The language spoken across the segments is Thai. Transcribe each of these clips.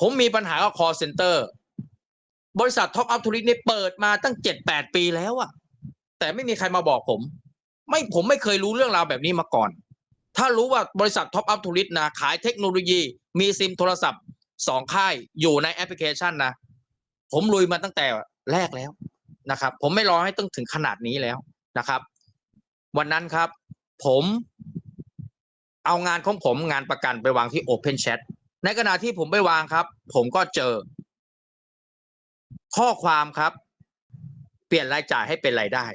ผมมีปัญหากับ call center บริษัทท็อปอัพทูริสเนี่ยเปิดมาตั้งเจ็ดแปดปีแล้วอะแต่ไม่มีใครมาบอกผม ไม่ผมไม่เคยรู้เรื่องราวแบบนี้มาก่อน ถ้ารู้ว่าบริษัทท็อปอัพทูริสนะขายเทคโนโลยี มีซิมโทรศัพท์สองค่ายอยู่ในแอปพลิเคชันนะ ผมลุยมาตั้งแต่แรกแล้วนะครับ ผมไม่รอให้ต้องถึงขนาดนี้แล้วนะครับ วันนั้นครับ ผมเอางานของผมงานประกันไปวางที่ Open Chat ในขณะที่ผมไปวางครับ ผมก็เจอ ข้อความครับ เปลี่ยนรายจ่ายให้เป็นรายได้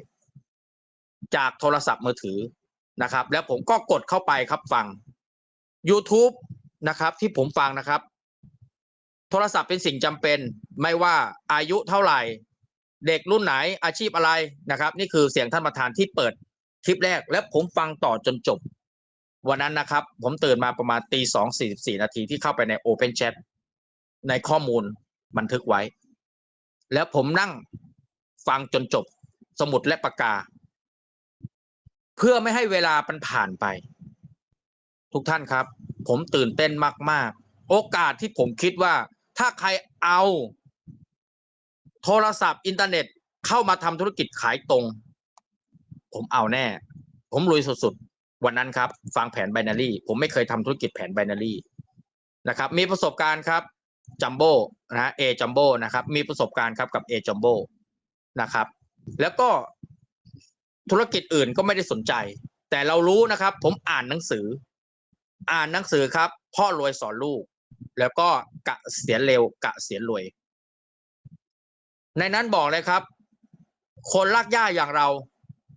จากโทรศัพท์มือถือนะครับ แล้วผมก็กดเข้าไปครับฟัง YouTube นะครับ ที่ผมฟังนะครับ โทรศัพท์เป็นสิ่งจำเป็น ไม่ว่าอายุเท่าไหร่ เด็กรุ่นไหนอาชีพอะไรนะครับ นี่คือเสียงท่านประธานที่เปิดคลิปแรก และผมฟังต่อจนจบ วันนั้นนะครับ ผมตื่นมาประมาณตีสองสี่สี่นาทีที่เข้าไปใน Open Chat ในข้อมูลบันทึกไว้ แล้วผมนั่งฟังจนจบสมุดและปากกา เพื่อไม่ให้เวลามันผ่านไป ทุกท่านครับ ผมตื่นเต้นมาก ๆ โอกาสที่ผมคิดว่า ถ้าใครเอาโทรศัพท์อินเทอร์เน็ตเข้ามาทำธุรกิจขายตรง ผมเอาแน่ ผมลุยสุด ๆ วันนั้นครับ ฟังแผนไบนารี่ผมไม่เคยทำธุรกิจแผนไบนารี่นะครับ มีประสบการณ์ครับจัมโบ้นะเอจัมโบ้นะครับ มีประสบการณ์ครับกับเอจัมโบ้นะครับ แล้วก็ธุรกิจอื่นก็ไม่ได้สนใจ แต่เรารู้นะครับ ผมอ่านหนังสือ อ่านหนังสือครับ พ่อรวยสอนลูก แล้วก็กะเสียเร็วกะเสียรวย ในนั้นบอกเลยครับ คนลากย่าอย่างเรา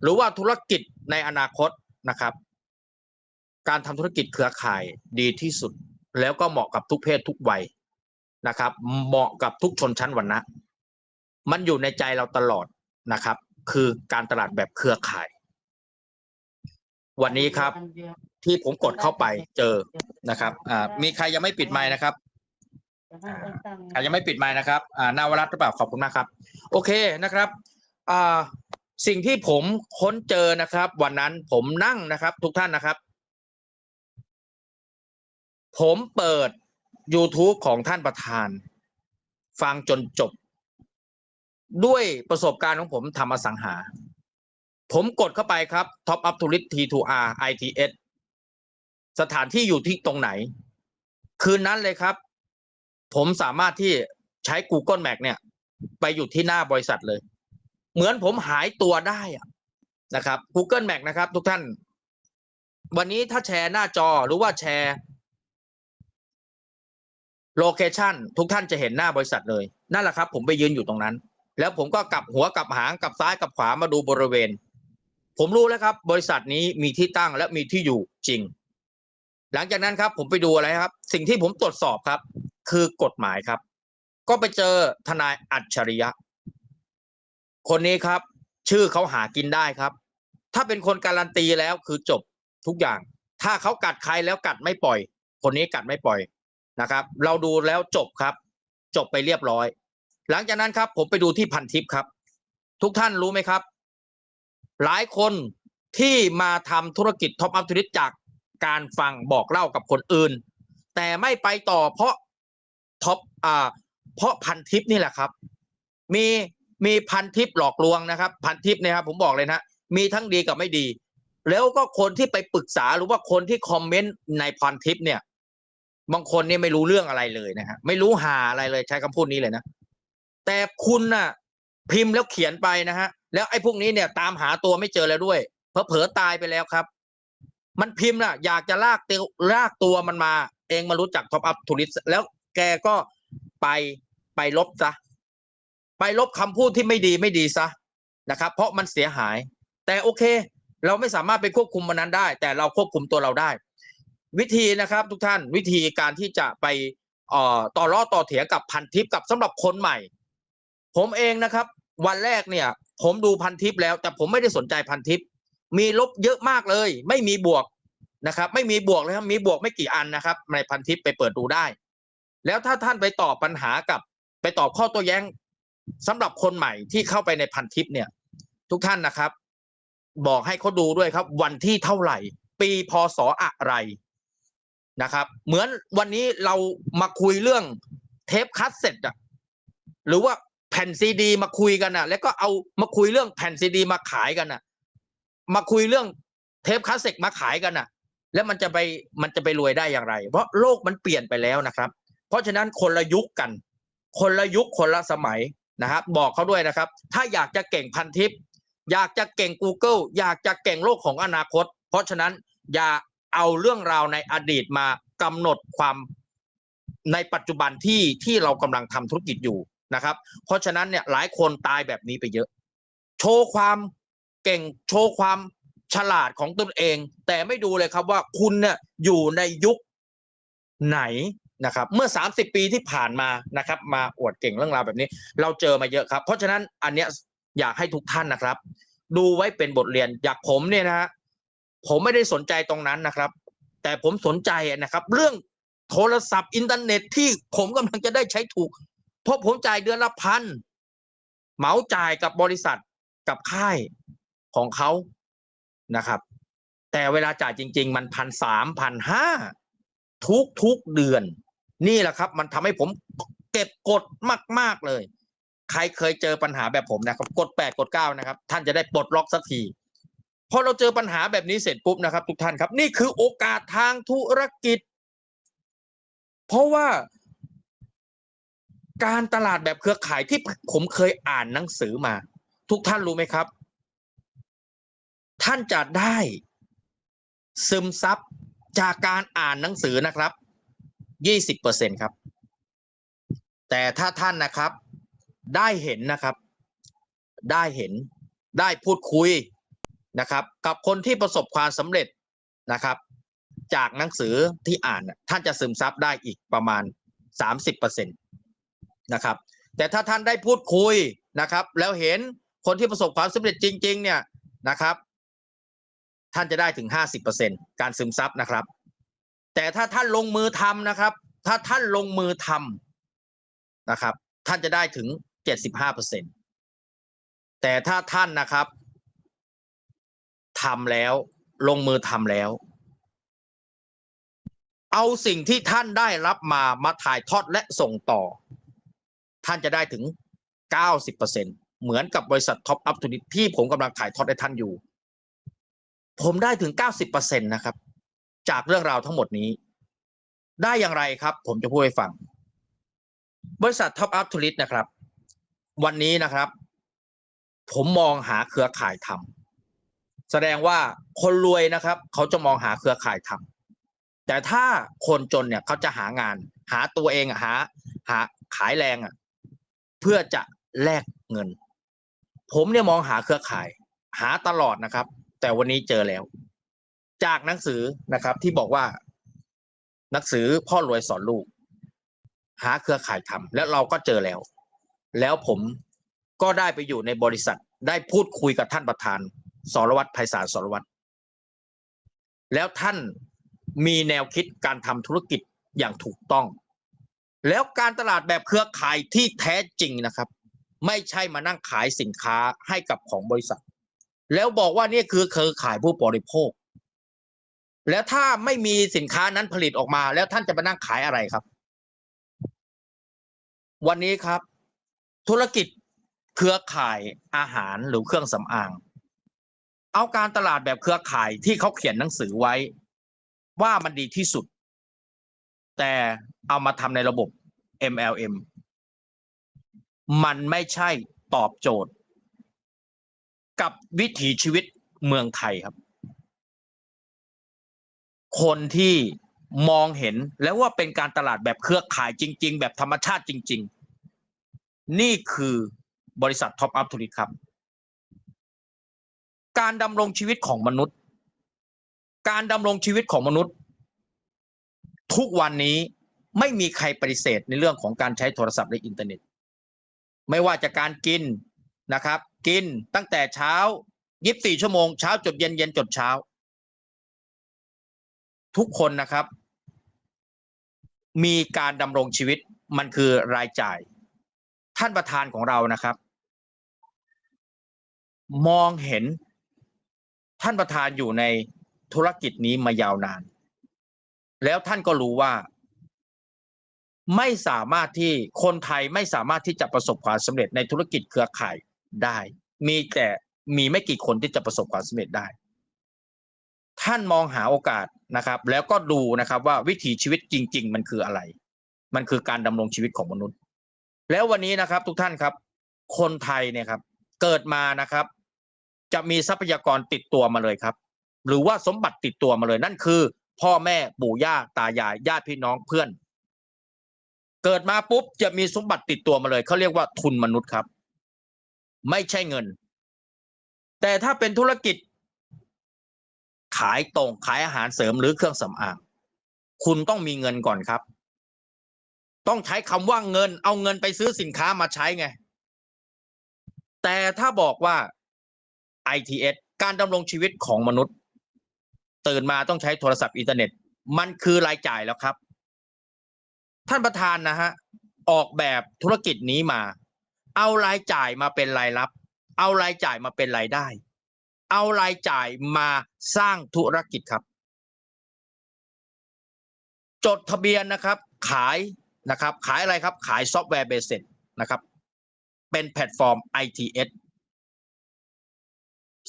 หรือว่าธุรกิจในอนาคตนะครับ การทำธุรกิจเครือข่ายดีที่สุด แล้วก็เหมาะกับทุกเพศทุกวัยนะครับ เหมาะกับทุกชนชั้นวรรณะมันอยู่ในใจเราตลอดนะครับ คือการตลาดแบบเครือข่าย วันนี้ครับ ที่ผมกดเข้าไปเจอนะครับมีใครยังไม่ปิดไมค์นะครับใครยังไม่ปิดไมค์นะครับนาวรัตน์หรือเปล่าขอบคุณมากครับ โอเคนะครับสิ่งที่ผมค้นเจอนะครับ วันนั้นผมนั่งนะครับ ทุกท่านนะครับ ผมเปิด YouTube ของท่านประธาน ฟังจนจบ ด้วยประสบการณ์ของผมทำอสังหา ผมกดเข้าไปครับ Top Up to List T2R ITS สถานที่อยู่ที่ตรงไหน คืนนั้นเลยครับ ผมสามารถที่ใช้ Google Map เนี่ย ไปอยู่ที่หน้าบริษัทเลย เหมือนผมหายตัวได้นะครับ Google Map นะครับ ทุกท่าน วันนี้ถ้าแชร์หน้าจอหรือว่าแชร์ โลเคชันทุกท่านจะเห็นหน้าบริษัทเลย นั่นแหละครับ ผมไปยืนอยู่ตรงนั้น แล้วผมก็กลับหัวกลับหางกลับซ้ายกลับขวามาดูบริเวณ ผมรู้แล้วครับ บริษัทนี้มีที่ตั้งและมีที่อยู่จริง หลังจากนั้นครับ ผมไปดูอะไรครับ สิ่งที่ผมตรวจสอบครับ คือกฎหมายครับ ก็ไปเจอทนายอัจฉริยะ คนนี้ครับ ชื่อเขาหากินได้ครับ ถ้าเป็นคนการันตีแล้วคือจบทุกอย่าง ถ้าเขากัดใครแล้วกัดไม่ปล่อย คนนี้กัดไม่ปล่อย นะครับ เราดูแล้วจบครับ จบไปเรียบร้อย หลังจากนั้นครับ ผมไปดูที่พันทิปครับ ทุกท่านรู้ไหมครับ หลายคนที่มาทำธุรกิจท็อปอัพธุรกิจจากการฟังบอกเล่ากับคนอื่น แต่ไม่ไปต่อเพราะท็อปอ่าเพราะพันทิปนี่แหละครับ มีมีพันทิปหลอกลวงนะครับ พันทิปเนี่ยครับผมบอกเลยนะมีทั้งดีกับไม่ดี แล้วก็คนที่ไปปรึกษาหรือว่าคนที่คอมเมนต์ในพันทิปเนี่ย บางคนเนี่ยไม่รู้เรื่องอะไรเลยนะฮะไม่รู้หาอะไรเลยใช้คำพูดนี้เลยนะแต่คุณน่ะ พิมพ์แล้วเขียนไปนะฮะ แล้วไอ้พวกนี้เนี่ย ตามหาตัวไม่เจอแล้วด้วยเพอเผลอตายไปแล้วครับ มันพิมพ์น่ะ อยากจะลากตัวลากตัวมันมา เองมารู้จักท็อปอัพทูริสแล้วแกก็ไปไปลบซะไปลบคำพูดที่ไม่ดีไม่ดีซะนะครับ เพราะมันเสียหาย แต่โอเค เราไม่สามารถไปควบคุมมันนั้นได้ แต่เราควบคุมตัวเราได้ วิธีนะครับ ทุกท่านวิธีการที่จะไปต่อต่อล้อต่อเถียงกับพันทิปกับสำหรับคนใหม่ ผมเองนะครับ วันแรกเนี่ย ผมดูพันทิปแล้ว แต่ผมไม่ได้สนใจพันทิปมีลบเยอะมากเลย ไม่มีบวกนะครับ ไม่มีบวกเลยครับมีบวกไม่กี่อันนะครับ ในพันทิปไปเปิดดูได้ แล้วถ้าท่านไปตอบปัญหากับ ไปตอบข้อโต้แย้งสำหรับคนใหม่ที่เข้าไปในพันทิปเนี่ย ทุกท่านนะครับ บอกให้เขาดูด้วยครับ วันที่เท่าไหร่ ปีพศอะไร นะครับ เหมือนวันนี้เรามาคุยเรื่องเทปคัสเซ็ตอะหรือว่าแผ่นซีดี มาคุยกันอะแล้วก็เอามาคุยเรื่องแผ่นซีดี มาขายกันอะมาคุยเรื่องเทปคัสเซ็ตมาขายกันอะแล้วมันจะไปมันจะไปรวยได้อย่างไร เพราะโลกมันเปลี่ยนไปแล้วนะครับ เพราะฉะนั้นคนละยุคกัน คนละยุคคนละสมัยนะครับ บอกเขาด้วยนะครับ ถ้าอยากจะเก่งพันทิป อยากจะเก่ง Google อยากจะเก่งโลกของอนาคต เพราะฉะนั้นอย่า เอาเรื่องราวในอดีตมากำหนดความในปัจจุบันที่ที่เรากำลังทำธุรกิจอยู่นะครับ เพราะฉะนั้นเนี่ยหลายคนตายแบบนี้ไปเยอะ โชว์ความเก่งโชว์ความฉลาดของตนเอง แต่ไม่ดูเลยครับว่าคุณเนี่ยอยู่ในยุคไหนนะครับ เมื่อ 30 ปีที่ผ่านมานะครับ มาอวดเก่งเรื่องราวแบบนี้ เราเจอมาเยอะครับ เพราะฉะนั้นอันเนี้ยอยากให้ทุกท่านนะครับ ดูไว้เป็นบทเรียน อยากผมเนี่ยนะฮะ ผมไม่ได้สนใจตรงนั้นนะครับ แต่ผมสนใจนะครับ เรื่องโทรศัพท์อินเทอร์เน็ตที่ผมกำลังจะได้ใช้ถูก เพราะผมจ่ายเดือนละพันเหมาจ่ายกับบริษัทกับค่ายของเขานะครับ แต่เวลาจ่ายจริง ๆ มันพันสามพันห้าทุกทุกเดือน นี่แหละครับ มันทำให้ผมเก็บกดมาก ๆ เลย ใครเคยเจอปัญหาแบบผมนะครับ กดแปดกดเก้านะครับ ท่านจะได้ปลดล็อกสักที พอเราเจอปัญหาแบบนี้เสร็จปุ๊บนะครับ ทุกท่านครับ นี่คือโอกาสทางธุรกิจ เพราะว่าการตลาดแบบเครือข่ายที่ผมเคยอ่านหนังสือมา ทุกท่านรู้ไหมครับ ท่านจะได้ ซึมซับจากการอ่านหนังสือนะครับยี่สิบเปอร์เซ็นครับ แต่ถ้าท่านนะครับ ได้เห็นนะครับ ได้เห็นได้พูดคุย นะครับ กับคนที่ประสบความสำเร็จนะครับ จากหนังสือที่อ่านน่ะท่านจะซึมซับได้อีกประมาณสามสิบเปอร์เซ็นตนะครับ แต่ถ้าท่านได้พูดคุยนะครับ แล้วเห็นคนที่ประสบความสำเร็จจริง ๆ เนี่ยนะครับ ท่านจะได้ถึงห้าสิบเปอร์เซ็นการซึมซับนะครับ แต่ถ้าท่านลงมือทำนะครับ ถ้าท่านลงมือทำนะครับ ท่านจะได้ถึงเจ็ดสิบห้าเปอร์เซ็นแต่ถ้าท่านนะครับ ทำแล้ว ลงมือทำแล้ว เอาสิ่งที่ท่านได้รับมามาถ่ายทอดและส่งต่อ ท่านจะได้ถึงเก้าสิบเปอร์เซ็นเหมือนกับบริษัทท็อปอัพทูนิที่ผมกำลังถ่ายทอดให้ท่านอยู่ ผมได้ถึงเก้าสิบเปอร์เซ็นตนะครับ จากเรื่องราวทั้งหมดนี้ ได้อย่างไรครับ ผมจะพูดให้ฟัง บริษัทท็อปอัพทูริสนะครับ วันนี้นะครับ ผมมองหาเครือข่ายทำ แสดงว่าคนรวยนะครับ เขาจะมองหาเครือข่ายทำแต่ถ้าคนจนเนี่ยเขาจะหางาน หาตัวเองอะหา หาขายแรงอะ เพื่อจะแลกเงิน ผมเนี่ยมองหาเครือข่าย หาตลอดนะครับ แต่วันนี้เจอแล้ว จากหนังสือนะครับ ที่บอกว่า หนังสือพ่อรวยสอนลูก หาเครือข่ายทำแล้วเราก็เจอแล้ว แล้วผมก็ได้ไปอยู่ในบริษัทได้พูดคุยกับท่านประธาน สรวัตรไพศาลสรวัตรแล้วท่านมีแนวคิดการทำธุรกิจอย่างถูกต้อง แล้วการตลาดแบบเครือข่ายที่แท้จริงนะครับ ไม่ใช่มานั่งขายสินค้าให้กับของบริษัท แล้วบอกว่านี่คือเครือข่ายผู้บริโภค แล้วถ้าไม่มีสินค้านั้นผลิตออกมา แล้วท่านจะมานั่งขายอะไรครับ วันนี้ครับ ธุรกิจเครือข่ายอาหารหรือเครื่องสำอาง เอาการตลาดแบบเครือข่ายที่เขาเขียนหนังสือไว้ ว่ามันดีที่สุด แต่เอามาทำในระบบ MLM มันไม่ใช่ตอบโจทย์ กับวิถีชีวิตเมืองไทยครับ คนที่มองเห็นแล้วว่าเป็นการตลาดแบบเครือข่ายจริง ๆ แบบธรรมชาติจริง ๆ นี่คือบริษัทท็อปอัพธุรกิจครับ การดำรงชีวิตของมนุษย์ การดำรงชีวิตของมนุษย์ ทุกวันนี้ไม่มีใครปฏิเสธในเรื่องของการใช้โทรศัพท์และอินเทอร์เน็ต ไม่ว่าจะการกินนะครับ กินตั้งแต่เช้ายีิบสี่ชั่วโมงเช้าจดเย็นเย็นจดเช้า ทุกคนนะครับ มีการดำรงชีวิตมันคือรายจ่าย ท่านประธานของเรานะครับ มองเห็น ท่านประธานอยู่ในธุรกิจนี้มายาวนาน แล้วท่านก็รู้ว่า ไม่สามารถที่คนไทยไม่สามารถที่จะประสบความสำเร็จในธุรกิจเครือข่ายได้ มีแต่มีไม่กี่คนที่จะประสบความสำเร็จได้ ท่านมองหาโอกาสนะครับ แล้วก็ดูนะครับว่าวิถีชีวิตจริง ๆ มันคืออะไร มันคือการดำรงชีวิตของมนุษย์ แล้ววันนี้นะครับ ทุกท่านครับ คนไทยเนี่ยครับ เกิดมานะครับ จะมีทรัพยากรติดตัวมาเลยครับ หรือว่าสมบัติติดตัวมาเลยนั่นคือ พ่อแม่ปู่ย่าตายายญาติพี่น้องเพื่อน เกิดมาปุ๊บจะมีสมบัติติดตัวมาเลยเขาเรียกว่าทุนมนุษย์ครับ ไม่ใช่เงิน แต่ถ้าเป็นธุรกิจ ขายตรงขายอาหารเสริมหรือเครื่องสำอางคุณต้องมีเงินก่อนครับ ต้องใช้คำว่าเงิน เอาเงินไปซื้อสินค้ามาใช้ไง แต่ถ้าบอกว่า ITS การดำรงชีวิตของมนุษย์ ตื่นมาต้องใช้โทรศัพท์อินเทอร์เน็ต มันคือรายจ่ายแล้วครับ ท่านประธานนะฮะ ออกแบบธุรกิจนี้มา เอารายจ่ายมาเป็นรายรับ เอารายจ่ายมาเป็นรายได้ เอารายจ่ายมาสร้างธุรกิจครับ จดทะเบียนนะครับ ขายนะครับ ขายอะไรครับ ขายซอฟต์แวร์เบสเซ็ตนะครับ เป็นแพลตฟอร์ม ITS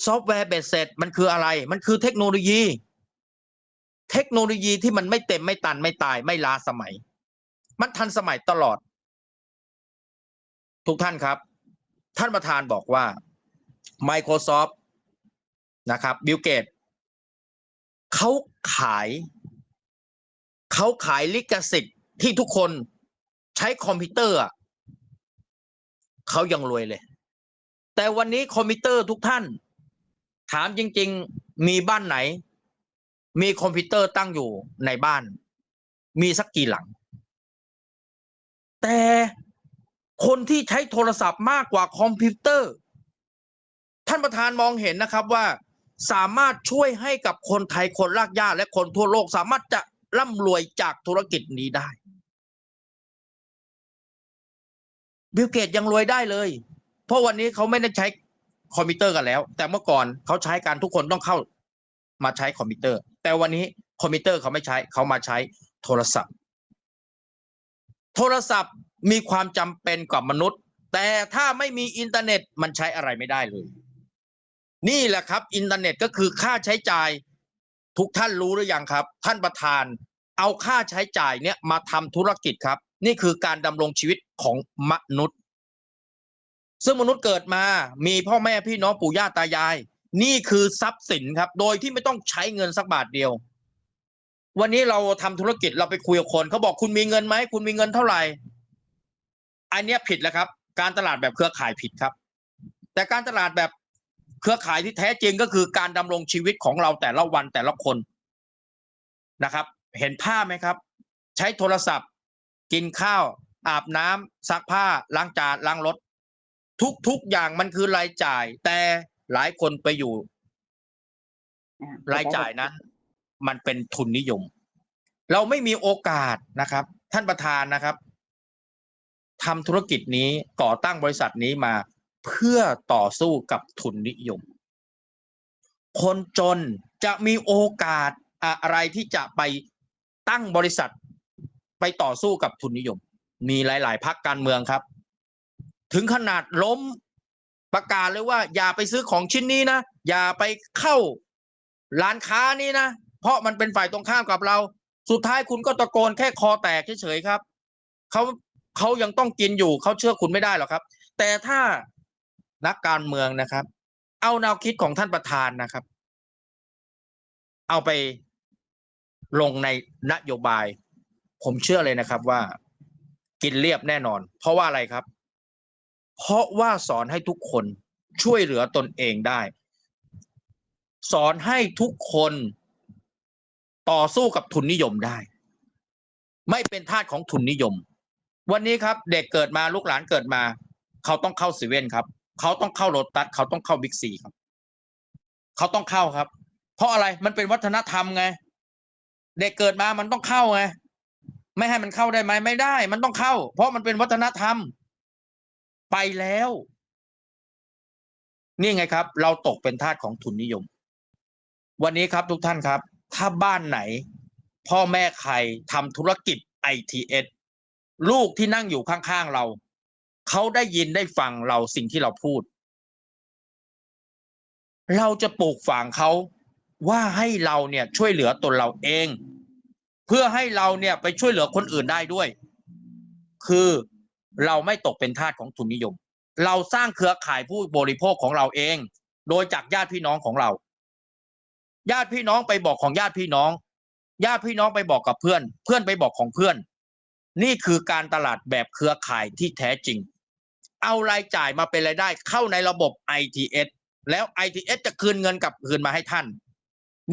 ซอฟต์แวร์เบสเซ็ตมันคืออะไร มันคือเทคโนโลยี เทคโนโลยีที่มันไม่เต็มไม่ตันไม่ตาย ไม่ล้าสมัย มันทันสมัยตลอด ทุกท่านครับ ท่านประธานบอกว่า Microsoft นะครับบิลเกตเขาขายเขาขายลิขสิทธิ์ที่ทุกคนใช้คอมพิวเตอร์เขายังรวยเลย แต่วันนี้คอมพิวเตอร์ทุกท่าน ถามจริง ๆ มีบ้านไหน มีคอมพิวเตอร์ตั้งอยู่ในบ้าน มีสักกี่หลัง แต่คนที่ใช้โทรศัพท์มากกว่าคอมพิวเตอร์ ท่านประธานมองเห็นนะครับว่าสามารถช่วยให้กับคนไทยคนรากหญ้าและคนทั่วโลกสามารถจะร่ำรวยจากธุรกิจนี้ได้ บิลเกตยังรวยได้เลย เพราะวันนี้เขาไม่ได้ใช้ คอมพิวเตอร์กันแล้ว แต่เมื่อก่อนเขาใช้การทุกคนต้องเข้ามาใช้คอมพิวเตอร์ แต่วันนี้คอมพิวเตอร์เขาไม่ใช้เขามาใช้โทรศัพท์ โทรศัพท์มีความจำเป็นกับมนุษย์ แต่ถ้าไม่มีอินเทอร์เน็ตมันใช้อะไรไม่ได้เลย นี่แหละครับ อินเทอร์เน็ตก็คือค่าใช้จ่ายทุกท่านรู้หรือยังครับ ท่านประธาน เอาค่าใช้จ่ายเนี่ยมาทำธุรกิจครับ นี่คือการดำรงชีวิตของมนุษย์ ซึ่งมนุษย์เกิดมามีพ่อแม่พี่น้องปู่ย่าตายาย นี่คือทรัพย์สินครับ โดยที่ไม่ต้องใช้เงินสักบาทเดียว วันนี้เราทำธุรกิจเราไปคุยกับคนเขาบอกคุณมีเงินไหมคุณมีเงินเท่าไหร่ อันนี้ผิดแล้วครับ การตลาดแบบเครือข่ายผิดครับ แต่การตลาดแบบเครือข่ายที่แท้จริงก็คือการดำรงชีวิตของเราแต่ละวันแต่ละคนนะครับ เห็นภาพไหมครับ ใช้โทรศัพท์ กินข้าว อาบน้ำซักผ้าล้างจานล้างรถ ทุกๆอย่างมันคือรายจ่าย แต่หลายคนไปอยู่ รายจ่ายนั้น มันเป็นทุนนิยม เราไม่มีโอกาสนะครับ ท่านประธานนะครับทำธุรกิจนี้ก่อตั้งบริษัทนี้มา เพื่อต่อสู้กับทุนนิยม คนจนจะมีโอกาสอะไรที่จะไปตั้งบริษัทไปต่อสู้กับทุนนิยม มีหลาย ๆพักการเมืองครับ ถึงขนาดล้มประกาศเลยว่า อย่าไปซื้อของชิ้นนี้นะอย่าไปเข้าร้านค้านี้นะเพราะมันเป็นฝ่ายตรงข้ามกับเรา สุดท้ายคุณก็ตะโกนแค่คอแตกเฉยๆครับเขาเขายังต้องกินอยู่เขาเชื่อคุณไม่ได้หรอกครับ แต่ถ้านักการเมืองนะครับ เอาแนวคิดของท่านประธานนะครับ เอาไปลงในนโยบาย ผมเชื่อเลยนะครับว่า กินเรียบแน่นอน เพราะว่าอะไรครับ เพราะว่าสอนให้ทุกคนช่วยเหลือตนเองได้ สอนให้ทุกคนต่อสู้กับทุนนิยมได้ ไม่เป็นทาสของทุนนิยม วันนี้ครับ เด็กเกิดมาลูกหลานเกิดมา เขาต้องเข้าเซเว่นครับ เขาต้องเข้าโรตัสเขาต้องเข้าบิ๊กซีครับ เขาต้องเข้าครับ เพราะอะไรมันเป็นวัฒนธรรมไง เด็กเกิดมามันต้องเข้าไงไม่ให้มันเข้าได้ไหมไม่ได้ มันต้องเข้า เพราะมันเป็นวัฒนธรรม ไปแล้ว นี่ไงครับ เราตกเป็นทาสของทุนนิยม วันนี้ครับทุกท่านครับ ถ้าบ้านไหน พ่อแม่ใครทำธุรกิจ ITS ลูกที่นั่งอยู่ข้างๆเรา เขาได้ยินได้ฟังเราสิ่งที่เราพูด เราจะปลูกฝังเขาว่าให้เราเนี่ยช่วยเหลือตนเราเอง เพื่อให้เราเนี่ยไปช่วยเหลือคนอื่นได้ด้วย คือ เราไม่ตกเป็นทาสของทุนนิยม เราสร้างเครือข่ายผู้บริโภคของเราเอง โดยจากญาติพี่น้องของเรา ญาติพี่น้องไปบอกของญาติพี่น้อง ญาติพี่น้องไปบอกกับเพื่อน เพื่อนไปบอกของเพื่อน นี่คือการตลาดแบบเครือข่ายที่แท้จริง เอารายจ่ายมาเป็นรายได้เข้าในระบบ ITS แล้ว ITS จะคืนเงินกลับคืนมาให้ท่าน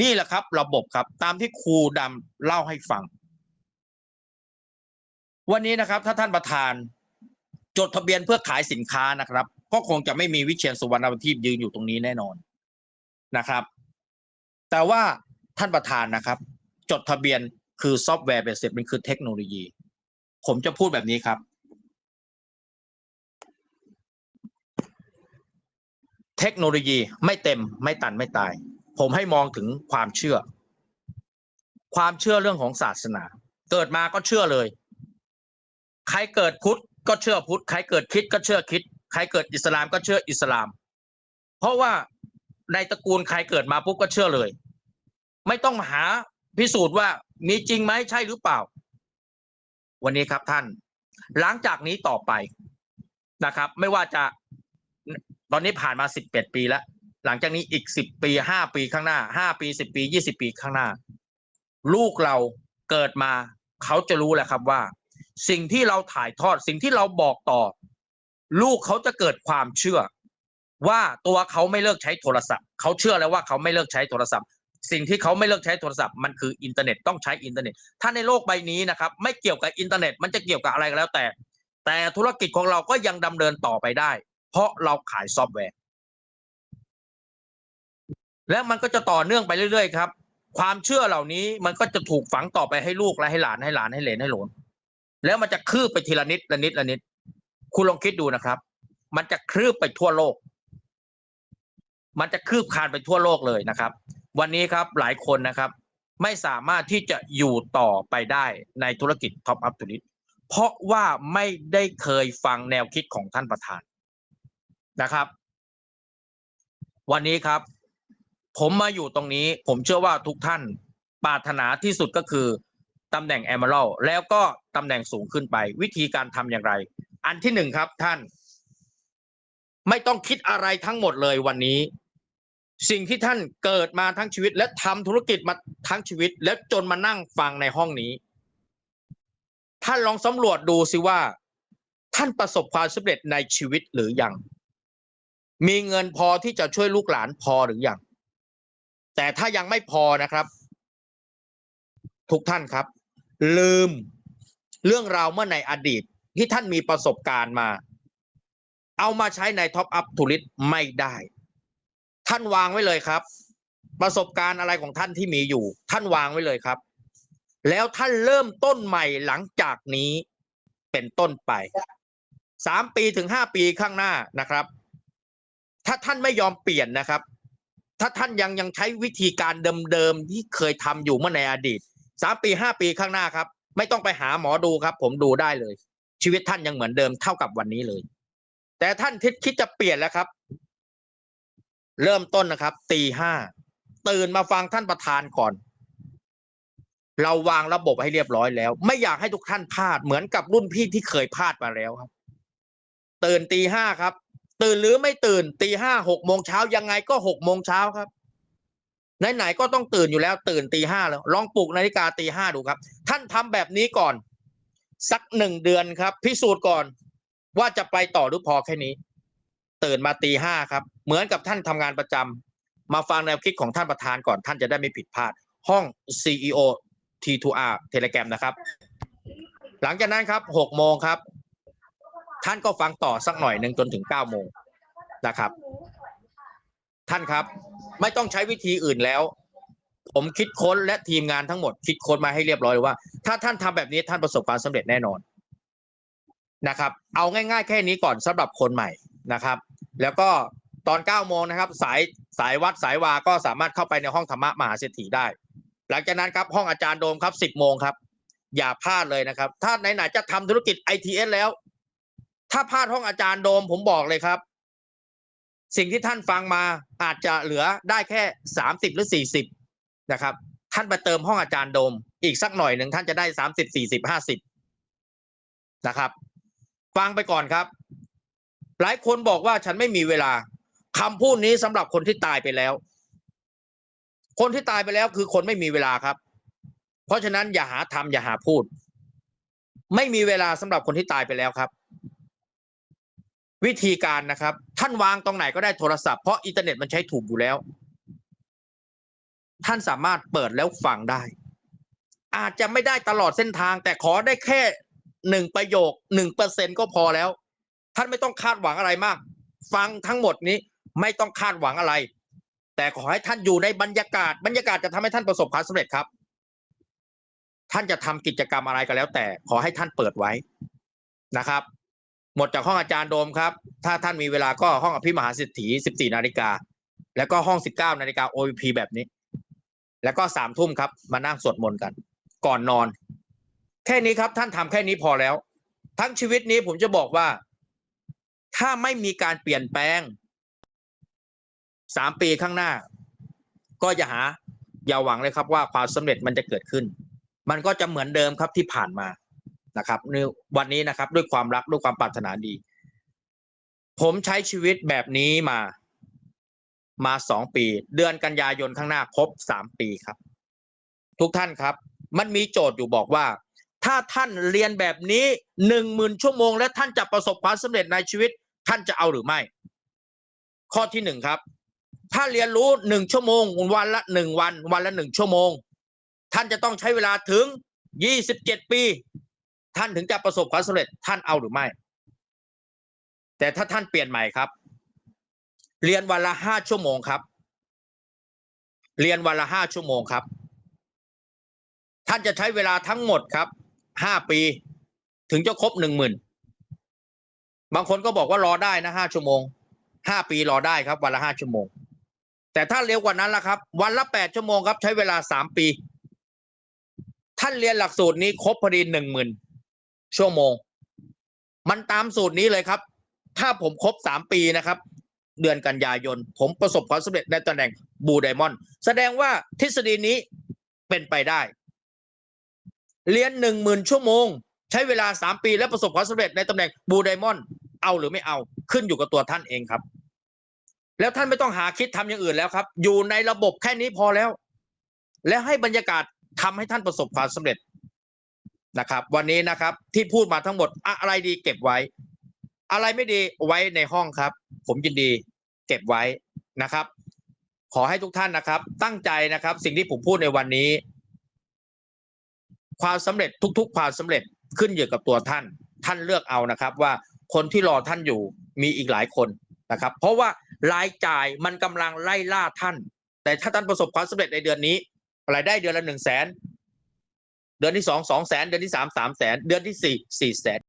นี่แหละครับ ระบบครับ ตามที่ครูดำเล่าให้ฟัง วันนี้นะครับ ถ้าท่านประธาน จดทะเบียนเพื่อขายสินค้านะครับ ก็คงจะไม่มีวิเชียนสุวรรณทีพยืนอยู่ตรงนี้แน่นอนนะครับ แต่ว่าท่านประธานนะครับ จดทะเบียนคือซอฟต์แวร์เบสเสร็จมันคือเทคโนโลยี ผมจะพูดแบบนี้ครับ เทคโนโลยีไม่เต็มไม่ตันไม่ตาย ผมให้มองถึงความเชื่อ ความเชื่อเรื่องของศาสนา เกิดมาก็เชื่อเลย ใครเกิดพุทธ ก็เชื่อพุทธใครเกิดคิดก็เชื่อคิด ใครเกิดอิสลามก็เชื่ออิสลาม เพราะว่าในตระกูลใครเกิดมาปุ๊บก็เชื่อเลย ไม่ต้องหาพิสูจน์ว่ามีจริงไหมใช่หรือเปล่า วันนี้ครับท่าน หลังจากนี้ต่อไปนะครับ ไม่ว่าจะตอนนี้ผ่านมาสิบเอ็ดปีแล้ว หลังจากนี้อีกสิบปีห้าปีข้างหน้าห้าปีสิบปียี่สิบปีข้างหน้า ลูกเราเกิดมาเขาจะรู้แหละครับว่า สิ่งที่เราถ่ายทอดสิ่งที่เราบอกต่อ ลูกเขาจะเกิดความเชื่อ ว่าตัวเขาไม่เลิกใช้โทรศัพท์เขาเชื่อแล้วว่าเขาไม่เลิกใช้โทรศัพท์ สิ่งที่เขาไม่เลิกใช้โทรศัพท์มันคืออินเทอร์เน็ตต้องใช้อินเทอร์เน็ต ถ้าในโลกใบนี้นะครับ ไม่เกี่ยวกับอินเทอร์เน็ต มันจะเกี่ยวกับอะไรก็แล้วแต่ แต่ธุรกิจของเราก็ยังดำเนินต่อไปได้ เพราะเราขายซอฟต์แวร์และมันก็จะต่อเนื่องไปเรื่อยๆครับ ความเชื่อเหล่านี้มันก็จะถูกฝังต่อไปให้ลูกและให้หลานให้หลานให้เหลนให้หลน แล้วมันจะคืบไปทีละนิดละนิดละนิด คุณลองคิดดูนะครับ มันจะคืบไปทั่วโลก มันจะคืบคานไปทั่วโลกเลยนะครับ วันนี้ครับหลายคนนะครับ ไม่สามารถที่จะอยู่ต่อไปได้ในธุรกิจท็อปอัพธุริเพราะว่าไม่ได้เคยฟังแนวคิดของท่านประธานนะครับ วันนี้ครับ ผมมาอยู่ตรงนี้ ผมเชื่อว่าทุกท่านปรารถนาที่สุดก็คือ ตำแหน่ง Emerald แล้วก็ตำแหน่งสูงขึ้นไป วิธีการทำอย่างไร อันที่หนึ่งครับท่าน ไม่ต้องคิดอะไรทั้งหมดเลยวันนี้ สิ่งที่ท่านเกิดมาทั้งชีวิต และทำธุรกิจมาทั้งชีวิต แล้วจนมานั่งฟังในห้องนี้ ท่านลองสำรวจดูสิว่า ท่านประสบความสำเร็จในชีวิตหรือยัง มีเงินพอที่จะช่วยลูกหลานพอหรือยังแต่ถ้ายังไม่พอนะครับ ทุกท่านครับ ลืมเรื่องราวเมื่อในอดีตที่ท่านมีประสบการณ์มา เอามาใช้ในท็อปอัพทูริสไม่ได้ ท่านวางไว้เลยครับ ประสบการณ์อะไรของท่านที่มีอยู่ ท่านวางไว้เลยครับ แล้วท่านเริ่มต้นใหม่หลังจากนี้เป็นต้นไปสามปีถึงห้าปีข้างหน้านะครับ ถ้าท่านไม่ยอมเปลี่ยนนะครับ ถ้าท่านยังยังใช้วิธีการเดิมๆที่เคยทำอยู่เมื่อในอดีต สามปีห้าปีข้างหน้าครับ ไม่ต้องไปหาหมอดูครับ ผมดูได้เลย ชีวิตท่านยังเหมือนเดิมเท่ากับวันนี้เลย แต่ท่านคิดคิดจะเปลี่ยนแล้วครับ เริ่มต้นนะครับตีห้าตื่นมาฟังท่านประธานก่อน เราวางระบบให้เรียบร้อยแล้ว ไม่อยากให้ทุกท่านพลาดเหมือนกับรุ่นพี่ที่เคยพลาดมาแล้วครับ ตื่นตีห้าครับ ตื่นหรือไม่ตื่นตีห้าหกโมงเช้ายังไงก็หกโมงเช้าครับ ไหนๆก็ต้องตื่นอยู่แล้ว ตื่นตีห้าแล้ว ลองปลุกนาฬิกาตีห้าดูครับ ท่านทำแบบนี้ก่อน สักหนึ่งเดือนครับ พิสูจน์ก่อน ว่าจะไปต่อหรือพอแค่นี้ ตื่นมาตีห้าครับ เหมือนกับท่านทำงานประจำมาฟังแนวคิดของท่านประธานก่อน ท่านจะได้ไม่ผิดพลาด ห้อง CEO T2R Telegram นะครับ หลังจากนั้นครับหกโมงครับ ท่านก็ฟังต่อสักหน่อยหนึ่งจนถึงเก้าโมงนะครับ ท่านครับ ไม่ต้องใช้วิธีอื่นแล้ว ผมคิดค้นและทีมงานทั้งหมด คิดค้นมาให้เรียบร้อยเลยว่า ถ้าท่านทำแบบนี้ท่านประสบความสำเร็จแน่นอนนะครับ เอาง่าย ๆ แค่นี้ก่อนสำหรับคนใหม่นะครับ แล้วก็ตอนเก้าโมงนะครับ สายสายวัดสายวาก็สามารถเข้าไปในห้องธรรมะมหาเศรษฐีได้ หลังจากนั้นครับห้องอาจารย์โดมครับสิบโมงครับ อย่าพลาดเลยนะครับ ถ้าไหนๆจะทำธุรกิจ ITS แล้ว ถ้าพลาดห้องอาจารย์โดมผมบอกเลยครับ สิ่งที่ท่านฟังมาอาจจะเหลือได้แค่สามสิบหรือสี่สิบนะครับ ท่านไปเติมห้องอาจารย์โดม อีกสักหน่อยหนึ่งท่านจะได้สามสิบสี่สิบห้าสิบนะครับ ฟังไปก่อนครับ หลายคนบอกว่าฉันไม่มีเวลาคำพูดนี้สำหรับคนที่ตายไปแล้ว คนที่ตายไปแล้วคือคนไม่มีเวลาครับ เพราะฉะนั้นอย่าหาทำอย่าหาพูด ไม่มีเวลาสำหรับคนที่ตายไปแล้วครับ วิธีการนะครับ ท่านวางตรงไหนก็ได้โทรศัพท์เพราะอินเทอร์เน็ตมันใช้ถูกอยู่แล้ว ท่านสามารถเปิดแล้วฟังได้ อาจจะไม่ได้ตลอดเส้นทาง แต่ขอได้แค่หนึ่งประโยคหนึ่งเปอร์เซ็นก็พอแล้ว ท่านไม่ต้องคาดหวังอะไรมาก ฟังทั้งหมดนี้ไม่ต้องคาดหวังอะไร แต่ขอให้ท่านอยู่ในบรรยากาศ บรรยากาศจะทำให้ท่านประสบความสำเร็จครับ ท่านจะทำกิจกรรมอะไรก็แล้ว แต่ขอให้ท่านเปิดไว้นะครับ หมดจากห้องอาจารย์โดมครับ ถ้าท่านมีเวลาก็ห้องอภิมหาสิทธิ14นาฬิกา แล้วก็ห้อง19นาฬิกา OVP แบบนี้ แล้วก็สามทุ่มครับ มานั่งสวดมนต์กัน ก่อนนอน แค่นี้ครับ ท่านทำแค่นี้พอแล้ว ทั้งชีวิตนี้ผมจะบอกว่า ถ้าไม่มีการเปลี่ยนแปลงสามปีข้างหน้า ก็อย่าหา อย่าหวังเลยครับว่าความสำเร็จมันจะเกิดขึ้น มันก็จะเหมือนเดิมครับที่ผ่านมา นะครับในวันนี้นะครับ ด้วยความรักด้วยความปรารถนาดี ผมใช้ชีวิตแบบนี้มามาสองปี เดือนกันยายนข้างหน้าครบสามปีครับ ทุกท่านครับ มันมีโจทย์อยู่บอกว่า ถ้าท่านเรียนแบบนี้หนึ่งหมื่นชั่วโมง และท่านจะประสบความสำเร็จในชีวิต ท่านจะเอาหรือไม่ ข้อที่หนึ่งครับ ถ้าเรียนรู้หนึ่งชั่วโมง วันละหนึ่งวัน วันละหนึ่งชั่วโมง ท่านจะต้องใช้เวลาถึงยี่สิบเจ็ดปี ท่านถึงจะประสบความสำเร็จท่านเอาหรือไม่ แต่ถ้าท่านเปลี่ยนใหม่ครับ เรียนวันละห้าชั่วโมงครับ เรียนวันละห้าชั่วโมงครับ ท่านจะใช้เวลาทั้งหมดครับห้าปีถึงจะครบหนึ่งหมื่นบางคนก็บอกว่ารอได้นะห้าชั่วโมงห้าปีรอได้ครับ วันละห้าชั่วโมง แต่ถ้าเร็วกว่านั้นล่ะครับ วันละแปดชั่วโมงครับ ใช้เวลาสามปี ท่านเรียนหลักสูตรนี้ครบพอดีหนึ่งหมื่น ชั่วโมง มันตามสูตรนี้เลยครับ ถ้าผมครบสามปีนะครับ เดือนกันยายน ผมประสบความสำเร็จในตำแหน่งบูไดมอนด์แสดงว่าทฤษฎีนี้เป็นไปได้ เรียนหนึ่งหมื่นชั่วโมง ใช้เวลาสามปีและประสบความสำเร็จในตำแหน่งบูไดมอนด์เอาหรือไม่เอาขึ้นอยู่กับตัวท่านเองครับ แล้วท่านไม่ต้องหาคิดทำอย่างอื่นแล้วครับ อยู่ในระบบแค่นี้พอแล้ว แล้วให้บรรยากาศทำให้ท่านประสบความสำเร็จ นะครับ วันนี้นะครับที่พูดมาทั้งหมดอะไรดีเก็บไว้ อะไรไม่ดีไว้ในห้องครับ ผมยินดีเก็บไว้นะครับ ขอให้ทุกท่านนะครับ ตั้งใจนะครับ สิ่งที่ผมพูดในวันนี้ ความสำเร็จทุก ๆ ความสำเร็จขึ้นอยู่กับตัวท่าน ท่านเลือกเอานะครับ ว่าคนที่รอท่านอยู่มีอีกหลายคนนะครับ เพราะว่ารายจ่ายมันกำลังไล่ล่าท่าน แต่ถ้าท่านประสบความสำเร็จในเดือนนี้รายได้เดือนละหนึ่งแสน เดือนที่สองสองแสนเดือนที่สามสามแสนเดือนที่สี่สี่แสน